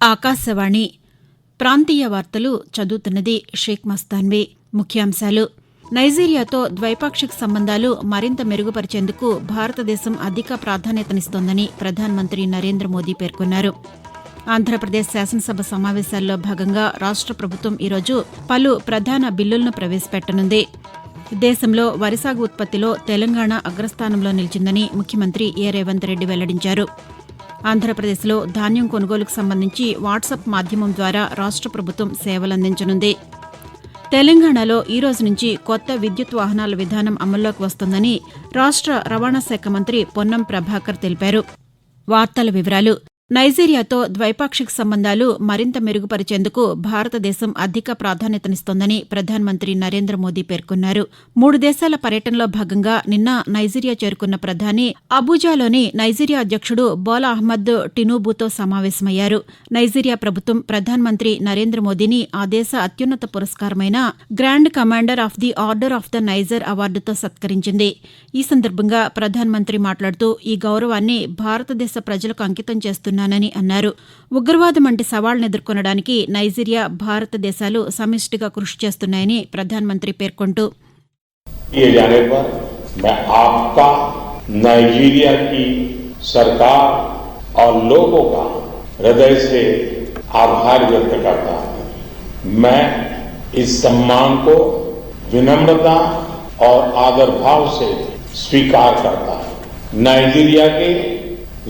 ఆకాశవాణి. ప్రాంతీయ వార్తలు చదువుతున్నది షేక్ మస్తాన్వి. ముఖ్యాంశాలు. నైజీరియాతో ద్వైపాక్షిక సంబంధాలు మరింత మెరుగుపరిచేందుకు భారతదేశం అధిక ప్రాధాన్యతనిస్తోందని ప్రధానమంత్రి నరేంద్ర మోదీ పేర్కొన్నారు. ఆంధ్రప్రదేశ్ శాసనసభ సమావేశాల్లో భాగంగా రాష్ట ప్రభుత్వం ఈరోజు పలు ప్రధాన బిల్లులను ప్రవేశపెట్టనుంది. దేశంలో వరిసాగు ఉత్పత్తిలో తెలంగాణ అగ్రస్థానంలో నిలిచిందని ముఖ్యమంత్రి ఏ రేవంత్ రెడ్డి వెల్లడించారు. ఆంధ్రప్రదేశ్లో ధాన్యం కొనుగోలుకు సంబంధించి వాట్సాప్ మాధ్యమం ద్వారా రాష్ట ప్రభుత్వం సేవలందించనుంది. తెలంగాణలో ఈ రోజు నుంచి కొత్త విద్యుత్ వాహనాల విధానం అమల్లోకి వస్తుందని రాష్ట రవాణా శాఖ మంత్రి పొన్నం ప్రభాకర్ తెలిపారు. వార్తల వివరాలు నైజీరియాతో ద్వైపాక్షిక సంబంధాలు మరింత మెరుగుపరిచేందుకు భారతదేశం అధిక ప్రాధాన్యతనిస్తోందని ప్రధానమంత్రి నరేంద్ర మోదీ పేర్కొన్నారు. మూడు దేశాల పర్యటనలో భాగంగా నిన్న నైజీరియా చేరుకున్న ప్రధాని అబూజాలోని నైజీరియా అధ్యక్షుడు బోలా అహ్మద్ టినూబుతో సమావేశమయ్యారు. నైజీరియా ప్రభుత్వం ప్రధానమంత్రి నరేంద్ర మోదీని ఆ దేశ అత్యున్నత పురస్కారమైన grand commander of the order of the Niger అవార్డుతో సత్కరించింది. ఈ సందర్భంగా ప్రధానమంత్రి మాట్లాడుతూ ఈ గౌరవాన్ని భారతదేశ ప్రజలకు అంకితం చేస్తున్నానని అన్నారు ఉగ్రవాదం వంటి సవాళ్లను ఎదుర్కొనడానికి నైజీరియా భారతదేశాలు సమిష్టిగా కృషి చేస్తున్నాయని ప్రధానమంత్రి పేర్కొంటూ किए जाने पर मैं आपका नाइजीरिया की सरकार और लोगों का हृदय से आभार व्यक्त करता हूं मैं इस सम्मान को विनम्रता और आदर भाव से स्वीकार करता हूं नाइजीरिया के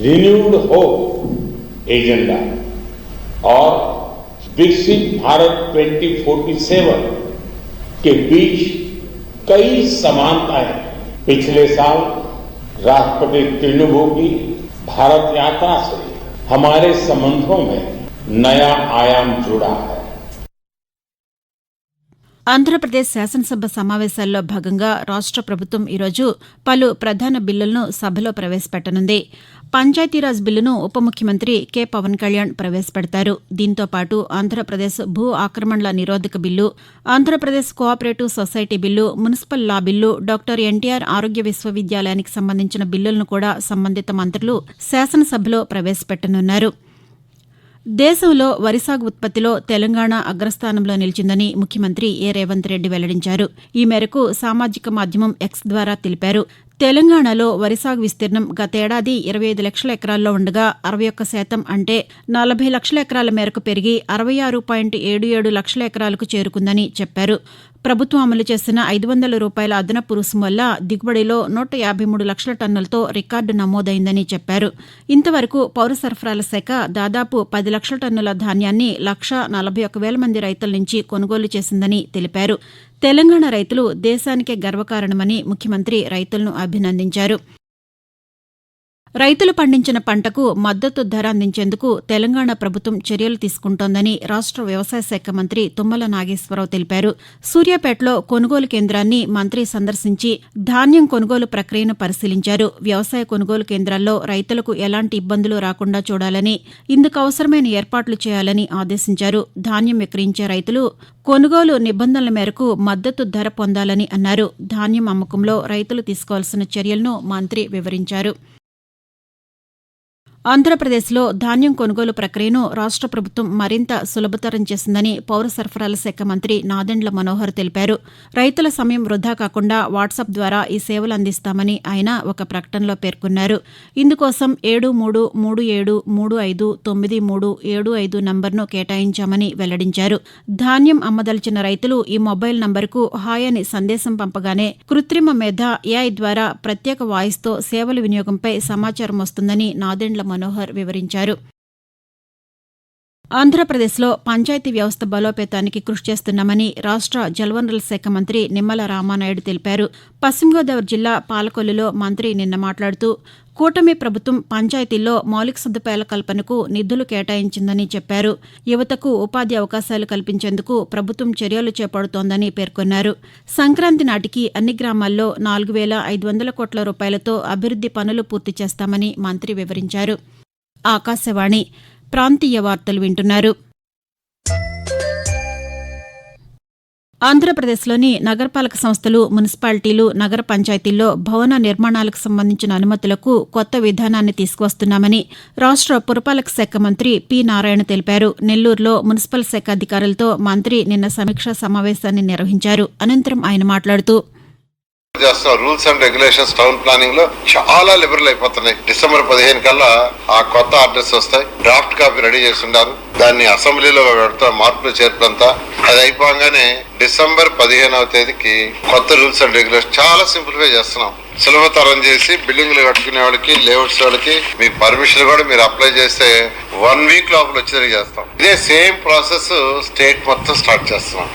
रिन्यूड होप एजेंडा। और विकसित भारत 2047 के बीच कई समानताएँ पिछले साल राष्ट्रपति तिरनुबू की भारत यात्रा से हमारे संबंधों में नया आयाम जुड़ा है। ఆంధ్రప్రదేశ్ శాసనసభ సమావేశాల్లో భాగంగా రాష్ట ప్రభుత్వం ఈరోజు పలు ప్రధాన బిల్లులను సభలో ప్రవేశపెట్టనుంది. పంచాయతీరాజ్ బిల్లును ఉప ముఖ్యమంత్రి కె. పవన్ కళ్యాణ్ ప్రవేశపెడతారు. దీంతో పాటు ఆంధ్రప్రదేశ్ భూ ఆక్రమణల నిరోధక bill Andhra Pradesh cooperative society bill municipal law bill doctor NTR ఆరోగ్య విశ్వవిద్యాలయానికి సంబంధించిన బిల్లులను కూడా సంబంధిత మంత్రులు శాసనసభలో ప్రవేశపెట్టనున్నారు. దేశంలో వరి సాగు ఉత్పత్తిలో తెలంగాణ అగ్రస్థానంలో నిలిచిందని ముఖ్యమంత్రి ఏ రేవంత్ రెడ్డి వెల్లడించారు. ఈ మేరకు సామాజిక మాధ్యమం ఎక్స్ ద్వారా తెలిపారు. తెలంగాణలో వరి సాగు విస్తీర్ణం గతేడాది ఇరవై ఐదు లక్షల ఎకరాల్లో ఉండగా అరవై ఒక్క శాతం అంటే నలభై లక్షల ఎకరాల మేరకు పెరిగి అరవై ఆరు పాయింట్ ఏడు ఏడు లక్షల ఎకరాలకు చేరుకుందని చెప్పారు. ప్రభుత్వం అమలు చేసిన ఐదు వందల రూపాయల అదనపు రుసుము వల్ల దిగుబడిలో నూట యాభై మూడు లక్షల టన్నులతో రికార్డు నమోదైందని చెప్పారు. ఇంతవరకు పౌర సరఫరాల శాఖ దాదాపు పది లక్షల టన్నుల ధాన్యాన్ని లక్ష నలభై ఒక వేల మంది రైతుల నుంచి కొనుగోలు చేసిందని తెలిపారు. తెలంగాణ రైతులు దేశానికే గర్వకారణమని ముఖ్యమంత్రి రైతులను అభినందించారు. రైతులు పండించిన పంటకు మద్దతు ధర అందించేందుకు తెలంగాణ ప్రభుత్వం చర్యలు తీసుకుంటోందని రాష్ట వ్యవసాయ శాఖ మంత్రి తుమ్మల నాగేశ్వరరావు తెలిపారు. సూర్యాపేటలో కొనుగోలు కేంద్రాన్ని మంత్రి సందర్శించి ధాన్యం కొనుగోలు ప్రక్రియను పరిశీలించారు. వ్యవసాయ కొనుగోలు కేంద్రాల్లో రైతులకు ఎలాంటి ఇబ్బందులు రాకుండా చూడాలని ఇందుకు అవసరమైన ఏర్పాట్లు చేయాలని ఆదేశించారు. ధాన్యం విక్రయించే రైతులు కొనుగోలు నిబంధనల మేరకు మద్దతు ధర పొందాలని అన్నారు. ధాన్యం అమ్మకంలో రైతులు తీసుకోవాల్సిన చర్యలను మంత్రి వివరించారు. ఆంధ్రప్రదేశ్లో ధాన్యం కొనుగోలు ప్రక్రియను రాష్ట ప్రభుత్వం మరింత సులభతరం చేసిందని పౌర సరఫరాల శాఖ మంత్రి నాదెండ్ల మనోహర్ తెలిపారు. రైతుల సమయం వృధా కాకుండా వాట్సాప్ ద్వారా ఈ సేవలు అందిస్తామని ఆయన ఒక ప్రకటనలో పేర్కొన్నారు. ఇందుకోసం ఏడు మూడు మూడు ఏడు మూడు ఐదు తొమ్మిది మూడు ఏడు ఐదు నంబర్ను కేటాయించామని వెల్లడించారు. ధాన్యం అమ్మదలిచిన రైతులు ఈ మొబైల్ నంబరుకు హాయ్ అని సందేశం పంపగానే కృత్రిమ మేధ ఏఐ ద్వారా ప్రత్యేక వాయిస్తో సేవల వినియోగంపై సమాచారం వస్తుందని నాదెండ్ల మనోహర్ వివరించారు. ఆంధ్రప్రదేశ్లో పంచాయతీ వ్యవస్థ బలోపేతానికి కృషి చేస్తున్నామని రాష్ట జలవనరుల శాఖ మంత్రి నిమ్మల రామానాయుడు తెలిపారు. పశ్చిమ గోదావరి జిల్లా పాలకొల్లులో మంత్రి నిన్న మాట్లాడుతూ కూటమి ప్రభుత్వం పంచాయతీల్లో మౌలిక సదుపాయాల కల్పనకు నిధులు కేటాయించిందని చెప్పారు. యువతకు ఉపాధి అవకాశాలు కల్పించేందుకు ప్రభుత్వం చర్యలు చేపడుతోందని పేర్కొన్నారు. సంక్రాంతి నాటికి అన్ని గ్రామాల్లో నాలుగు వేల ఐదు వందల కోట్ల రూపాయలతో అభివృద్ది పనులు పూర్తి చేస్తామని మంత్రి వివరించారు. ఆకాశవాణి ప్రాంతీయ వార్తలు వింటున్నారు. ఆంధ్రప్రదేశ్లోని నగరపాలక సంస్థలు మున్సిపాలిటీలు నగర పంచాయతీల్లో భవన నిర్మాణాలకు సంబంధించిన అనుమతులకు కొత్త విధానాన్ని తీసుకువస్తున్నామని రాష్ట పురపాలక శాఖ మంత్రి పి. నారాయణ తెలిపారు. నెల్లూరులో మున్సిపల్ శాఖ అధికారులతో మంత్రి నిన్న సమీక్షా సమావేశాన్ని నిర్వహించారు. అనంతరం ఆయన మాట్లాడుతూ చేస్తున్న రూల్స్ అండ్ రెగ్యులేషన్స్ టౌన్ ప్లానింగ్లో చాలా లిబరల్ అయిపోతున్నాయి. డిసెంబర్ పదిహేను కల్లా ఆ కొత్త ఆర్డర్స్ వస్తాయి. డ్రాఫ్ట్ కాపీ రెడీ చేస్తున్నారు. దాన్ని అసెంబ్లీలో పెడతా మార్పులు చేర్పంతా. అది అయిపోగానే డిసెంబర్ పదిహేనవ తేదీకి కొత్త రూల్స్ అండ్ రెగ్యులేషన్ చాలా సింప్లిఫై చేస్తున్నాం. సులభతరం చేసి బిల్డింగ్లు కట్టుకునే వాళ్ళకి లేఅవుట్స్ వాళ్ళకి మీ పర్మిషన్ కూడా మీరు అప్లై చేస్తే వన్ వీక్ లోపల వచ్చేది చేస్తాం. ఇదే సేమ్ ప్రాసెస్ స్టేట్ మొత్తం స్టార్ట్ చేస్తున్నాం.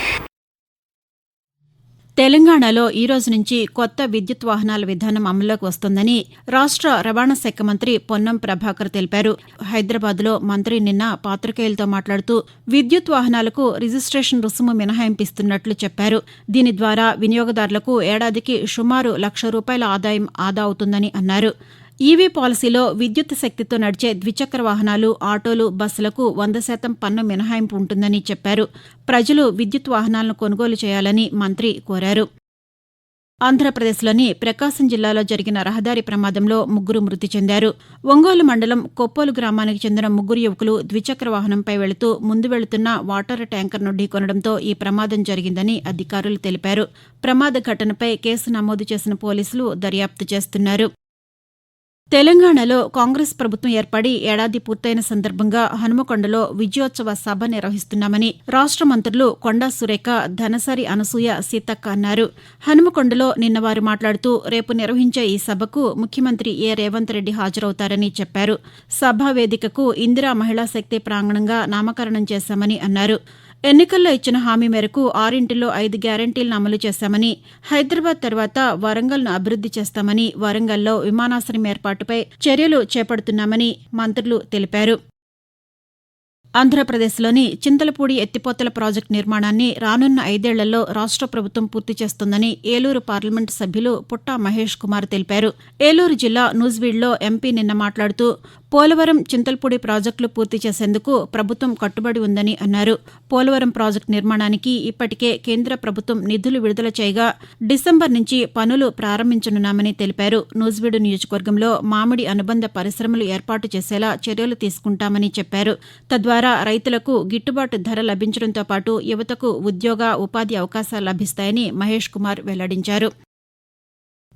తెలంగాణలో ఈ రోజు నుంచి కొత్త విద్యుత్ వాహనాల విధానం అమల్లోకి వస్తుందని రాష్ట రవాణా శాఖ మంత్రి పొన్నం ప్రభాకర్ తెలిపారు. హైదరాబాద్లో మంత్రి నిన్న పాతికేయులతో మాట్లాడుతూ విద్యుత్ వాహనాలకు రిజిస్ట్రేషన్ రుసుము మినహాయింపిస్తున్నట్లు చెప్పారు. దీని ద్వారా వినియోగదారులకు ఏడాదికి సుమారు లక్ష రూపాయల ఆదాయం ఆదా అవుతుందని అన్నారు. ఈవీ పాలసీలో విద్యుత్ శక్తితో నడిచే ద్విచక్ర వాహనాలు ఆటోలు బస్సులకు వంద శాతం పన్ను మినహాయింపు ఉంటుందని చెప్పారు. ప్రజలు విద్యుత్ వాహనాలను కొనుగోలు చేయాలని మంత్రి కోరారు. ఆంధ్రప్రదేశ్లోని ప్రకాశం జిల్లాలో జరిగిన రహదారి ప్రమాదంలో ముగ్గురు మృతి చెందారు. ఒంగోలు మండలం కొప్పోలు గ్రామానికి చెందిన ముగ్గురు యువకులు ద్విచక్ర వాహనంపై వెళుతూ ముందు వెళుతున్న వాటర్ ట్యాంకర్ను ఢీకొనడంతో ఈ ప్రమాదం జరిగిందని అధికారులు తెలిపారు. ప్రమాద ఘటనపై కేసు నమోదు చేసిన పోలీసులు దర్యాప్తు చేస్తున్నారు. తెలంగాణలో కాంగ్రెస్ ప్రభుత్వం ఏర్పడి ఏడాది పూర్తయిన సందర్భంగా హనుమకొండలో విజయోత్సవ సభ నిర్వహిస్తున్నామని రాష్ట మంత్రులు కొండా సురేఖ ధనసరి అనసూయ సీతక్క అన్నారు. హనుమకొండలో నిన్న వారు మాట్లాడుతూ రేపు నిర్వహించే ఈ సభకు ముఖ్యమంత్రి ఏ. రేవంత్ రెడ్డి హాజరవుతారని చెప్పారు. సభా వేదికకు ఇందిరా మహిళా శక్తి ప్రాంగణంగా నామకరణం చేశామని అన్నారు. ఎన్నికల్లో ఇచ్చిన హామీ మేరకు ఆరింటిలో ఐదు గ్యారంటీలను అమలు చేశామని హైదరాబాద్ తర్వాత వరంగల్ను అభివృద్ది చేస్తామని వరంగల్లో విమానాశ్రయం ఏర్పాటుపై చర్యలు చేపడుతున్నామని మంత్రులు తెలిపారు. ఆంధ్రప్రదేశ్లోని చింతలపూడి ఎత్తిపోతల ప్రాజెక్టు నిర్మాణాన్ని రానున్న ఐదేళ్ళలో రాష్ట ప్రభుత్వం పూర్తి చేస్తుందని ఏలూరు పార్లమెంటు సభ్యులు పుట్టా మహేష్ కుమార్ తెలిపారు. ఏలూరు జిల్లా నూజివీడ్లో ఎంపీ నిన్న మాట్లాడుతూ పోలవరం చింతలపూడి ప్రాజెక్టులు పూర్తి చేసేందుకు ప్రభుత్వం కట్టుబడి ఉందని అన్నారు. పోలవరం ప్రాజెక్టు నిర్మాణానికి ఇప్పటికే కేంద్ర ప్రభుత్వం నిధులు విడుదల చేయగా డిసెంబర్ నుంచి పనులు ప్రారంభించనున్నామని తెలిపారు. నూజివీడు నియోజకవర్గంలో మామిడి అనుబంధ పరిశ్రమలు ఏర్పాటు చేసేలా చర్యలు తీసుకుంటామని చెప్పారు. తద్వారా రైతులకు గిట్టుబాటు ధర లభించడంతో పాటు యువతకు ఉద్యోగ ఉపాధి అవకాశాలు లభిస్తాయని మహేష్ కుమార్ వెల్లడించారు.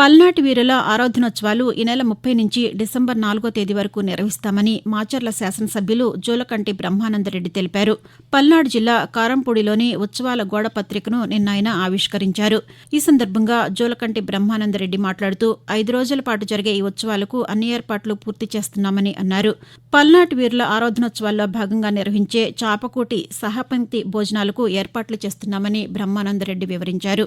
పల్నాటి వీరుల ఆరాధనోత్సవాలు ఈ నెల ముప్పై నుంచి డిసెంబర్ నాలుగో తేదీ వరకు నిర్వహిస్తామని మాచర్ల శాసనసభ్యులు జూలకంటి బ్రహ్మానందరెడ్డి తెలిపారు. పల్నాడు జిల్లా కారంపూడిలోని ఉత్సవాల గోడ పత్రికను నిన్న ఆయన ఆవిష్కరించారు. ఈ సందర్భంగా జూలకంటి బ్రహ్మానందరెడ్డి మాట్లాడుతూ ఐదు రోజుల పాటు జరిగే ఈ ఉత్సవాలకు అన్ని ఏర్పాట్లు పూర్తి చేస్తున్నామని అన్నారు. పల్నాటి వీరుల ఆరాధనోత్సవాల్లో భాగంగా నిర్వహించే చాపకోటి సహపంక్తి భోజనాలకు ఏర్పాట్లు చేస్తున్నామని బ్రహ్మానందరెడ్డి వివరించారు.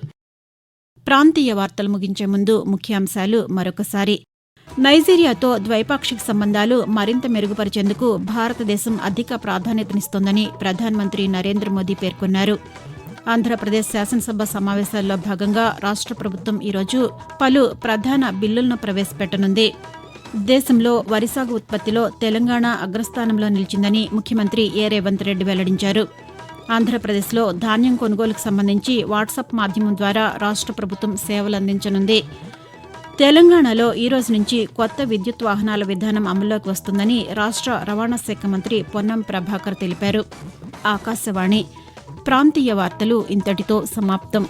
ప్రాంతీయ వార్తలు ముగించే ముందు ముఖ్యాంశాలు మరొకసారి. నైజీరియాతో ద్వైపాక్షిక సంబంధాలు మరింత మెరుగుపరిచేందుకు భారతదేశం అధిక ప్రాధాన్యతనిస్తోందని ప్రధానమంత్రి నరేంద్ర మోదీ పేర్కొన్నారు. ఆంధ్రప్రదేశ్ శాసనసభ సమావేశాల్లో భాగంగా రాష్ట ప్రభుత్వం ఈరోజు పలు ప్రధాన బిల్లులను ప్రవేశపెట్టనుంది. దేశంలో వరిసాగు ఉత్పత్తిలో తెలంగాణ అగ్రస్థానంలో నిలిచిందని ముఖ్యమంత్రి ఏ రేవంత్ రెడ్డి వెల్లడించారు. ఆంధ్రప్రదేశ్లో ధాన్యం కొనుగోలుకు సంబంధించి వాట్సాప్ మాధ్యమం ద్వారా రాష్ట ప్రభుత్వం సేవలందించనుంది. తెలంగాణలో ఈ రోజు నుంచి కొత్త విద్యుత్ వాహనాల విధానం అమల్లోకి వస్తుందని రాష్ట రవాణా శాఖ మంత్రి పొన్నం ప్రభాకర్ తెలిపారు. ఆకాశవాణి ప్రాంతీయ వార్తలు ఇంతటితో సమాప్తం.